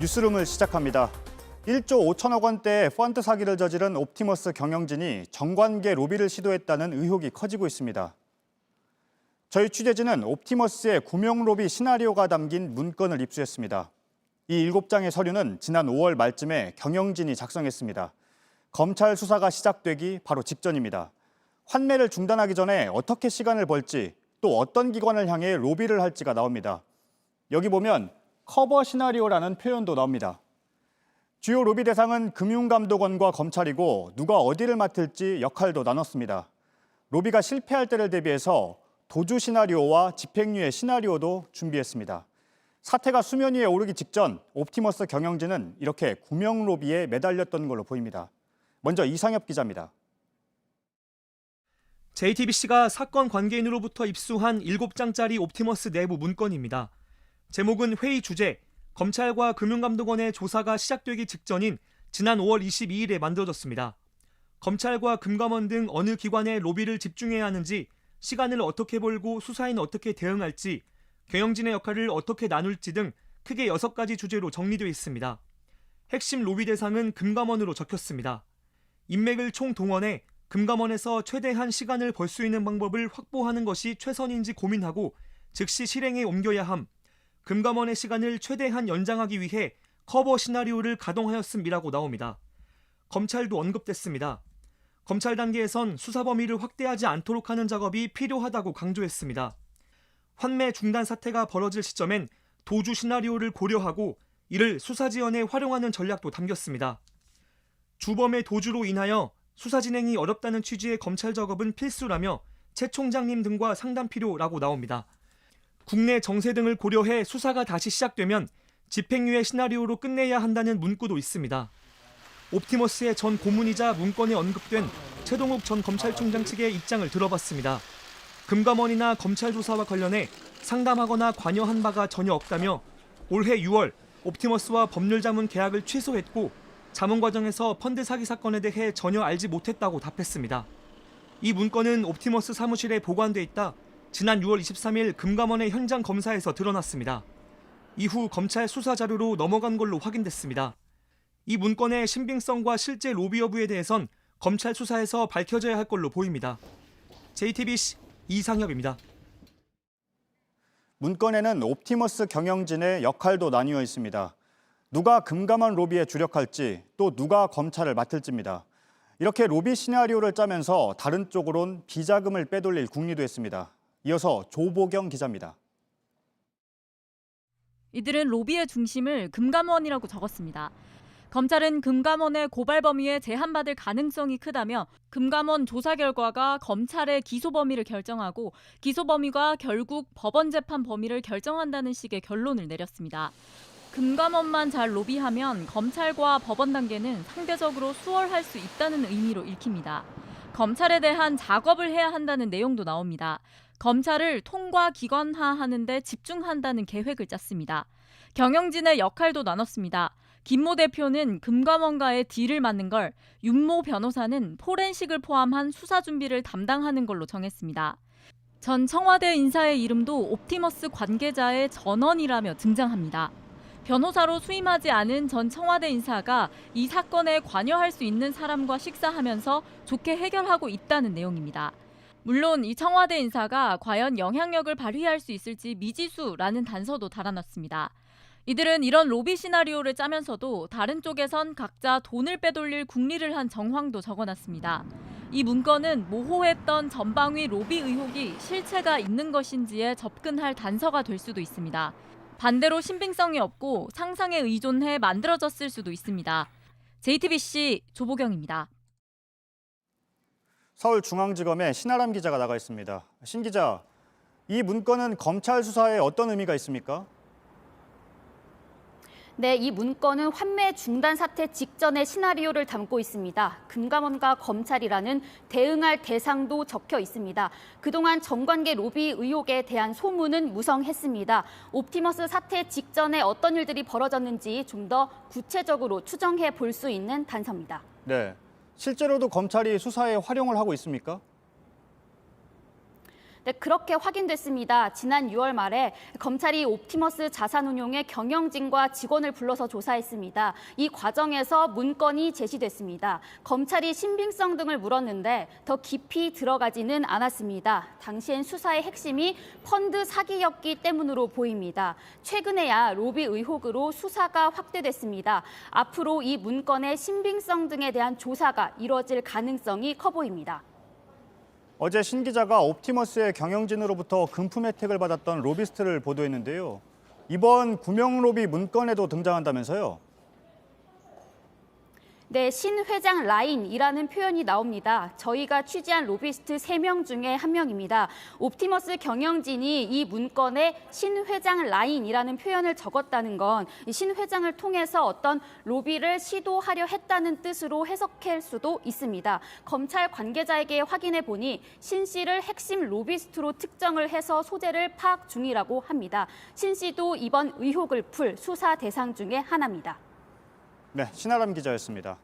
뉴스룸을 시작합니다. 1조 5천억 원대의 펀드 사기를 저지른 옵티머스 경영진이 정관계 로비를 시도했다는 의혹이 커지고 있습니다. 저희 취재진은 옵티머스의 구명 로비 시나리오가 담긴 문건을 입수했습니다. 이 7장의 서류는 지난 5월 말쯤에 경영진이 작성했습니다. 검찰 수사가 시작되기 바로 직전입니다. 환매를 중단하기 전에 어떻게 시간을 벌지 또 어떤 기관을 향해 로비를 할지가 나옵니다. 여기 보면 커버 시나리오라는 표현도 나옵니다. 주요 로비 대상은 금융감독원과 검찰이고 누가 어디를 맡을지 역할도 나눴습니다. 로비가 실패할 때를 대비해서 도주 시나리오와 집행유예 시나리오도 준비했습니다. 사태가 수면 위에 오르기 직전 옵티머스 경영진은 이렇게 구명 로비에 매달렸던 걸로 보입니다. 먼저 이상엽 기자입니다. JTBC가 사건 관계인으로부터 입수한 7장짜리 옵티머스 내부 문건입니다. 제목은 회의 주제, 검찰과 금융감독원의 조사가 시작되기 직전인 지난 5월 22일에 만들어졌습니다. 검찰과 금감원 등 어느 기관에 로비를 집중해야 하는지, 시간을 어떻게 벌고 수사에는 어떻게 대응할지, 경영진의 역할을 어떻게 나눌지 등 크게 6가지 주제로 정리되어 있습니다. 핵심 로비 대상은 금감원으로 적혔습니다. 인맥을 총동원해 금감원에서 최대한 시간을 벌 수 있는 방법을 확보하는 것이 최선인지 고민하고 즉시 실행에 옮겨야 함. 금감원의 시간을 최대한 연장하기 위해 커버 시나리오를 가동하였음이라고 나옵니다. 검찰도 언급됐습니다. 검찰 단계에선 수사 범위를 확대하지 않도록 하는 작업이 필요하다고 강조했습니다. 환매 중단 사태가 벌어질 시점엔 도주 시나리오를 고려하고 이를 수사 지원에 활용하는 전략도 담겼습니다. 주범의 도주로 인하여 수사 진행이 어렵다는 취지의 검찰 작업은 필수라며 최 총장님 등과 상담 필요라고 나옵니다. 국내 정세 등을 고려해 수사가 다시 시작되면 집행유예 시나리오로 끝내야 한다는 문구도 있습니다. 옵티머스의 전 고문이자 문건에 언급된 최동욱 전 검찰총장 측의 입장을 들어봤습니다. 금감원이나 검찰 조사와 관련해 상담하거나 관여한 바가 전혀 없다며 올해 6월 옵티머스와 법률 자문 계약을 취소했고 자문 과정에서 펀드 사기 사건에 대해 전혀 알지 못했다고 답했습니다. 이 문건은 옵티머스 사무실에 보관돼 있다 지난 6월 23일 금감원의 현장 검사에서 드러났습니다. 이후 검찰 수사 자료로 넘어간 걸로 확인됐습니다. 이 문건의 신빙성과 실제 로비 여부에 대해선 검찰 수사에서 밝혀져야 할 걸로 보입니다. JTBC 이상엽입니다. 문건에는 옵티머스 경영진의 역할도 나뉘어 있습니다. 누가 금감원 로비에 주력할지 또 누가 검찰을 맡을지입니다. 이렇게 로비 시나리오를 짜면서 다른 쪽으론 비자금을 빼돌릴 국리도 했습니다. 이어서 조보경 기자입니다. 이들은 로비의 중심을 금감원이라고 적었습니다. 검찰은 금감원의 고발 범위에 제한받을 가능성이 크다며 금감원 조사 결과가 검찰의 기소 범위를 결정하고 기소 범위가 결국 법원 재판 범위를 결정한다는 식의 결론을 내렸습니다. 금감원만 잘 로비하면 검찰과 법원 단계는 상대적으로 수월할 수 있다는 의미로 읽힙니다. 검찰에 대한 작업을 해야 한다는 내용도 나옵니다. 검찰을 통과 기관화하는 데 집중한다는 계획을 짰습니다. 경영진의 역할도 나눴습니다. 김모 대표는 금감원과의 딜을 맞는 걸, 윤모 변호사는 포렌식을 포함한 수사 준비를 담당하는 걸로 정했습니다. 전 청와대 인사의 이름도 옵티머스 관계자의 전원이라며 등장합니다. 변호사로 수임하지 않은 전 청와대 인사가 이 사건에 관여할 수 있는 사람과 식사하면서 좋게 해결하고 있다는 내용입니다. 물론 이 청와대 인사가 과연 영향력을 발휘할 수 있을지 미지수라는 단서도 달아놨습니다. 이들은 이런 로비 시나리오를 짜면서도 다른 쪽에선 각자 돈을 빼돌릴 국리를 한 정황도 적어놨습니다. 이 문건은 모호했던 전방위 로비 의혹이 실체가 있는 것인지에 접근할 단서가 될 수도 있습니다. 반대로 신빙성이 없고 상상에 의존해 만들어졌을 수도 있습니다. JTBC 조보경입니다. 서울중앙지검의 신아람 기자가 나가 있습니다. 신 기자, 이 문건은 검찰 수사에 어떤 의미가 있습니까? 네, 이 문건은 환매 중단 사태 직전의 시나리오를 담고 있습니다. 금감원과 검찰이라는 대응할 대상도 적혀 있습니다. 그동안 정관계 로비 의혹에 대한 소문은 무성했습니다. 옵티머스 사태 직전에 어떤 일들이 벌어졌는지 좀 더 구체적으로 추정해 볼 수 있는 단서입니다. 네. 실제로도 검찰이 수사에 활용을 하고 있습니까? 네, 그렇게 확인됐습니다. 지난 6월 말에 검찰이 옵티머스 자산운용의 경영진과 직원을 불러서 조사했습니다. 이 과정에서 문건이 제시됐습니다. 검찰이 신빙성 등을 물었는데 더 깊이 들어가지는 않았습니다. 당시엔 수사의 핵심이 펀드 사기였기 때문으로 보입니다. 최근에야 로비 의혹으로 수사가 확대됐습니다. 앞으로 이 문건의 신빙성 등에 대한 조사가 이뤄질 가능성이 커 보입니다. 어제 신 기자가 옵티머스의 경영진으로부터 금품 혜택을 받았던 로비스트를 보도했는데요. 이번 구명 로비 문건에도 등장한다면서요? 네, 신 회장 라인이라는 표현이 나옵니다. 저희가 취재한 로비스트 3명 중에 한 명입니다. 옵티머스 경영진이 이 문건에 신 회장 라인이라는 표현을 적었다는 건 신 회장을 통해서 어떤 로비를 시도하려 했다는 뜻으로 해석할 수도 있습니다. 검찰 관계자에게 확인해 보니 신 씨를 핵심 로비스트로 특정을 해서 소재를 파악 중이라고 합니다. 신 씨도 이번 의혹을 풀 수사 대상 중에 하나입니다. 네, 신아람 기자였습니다.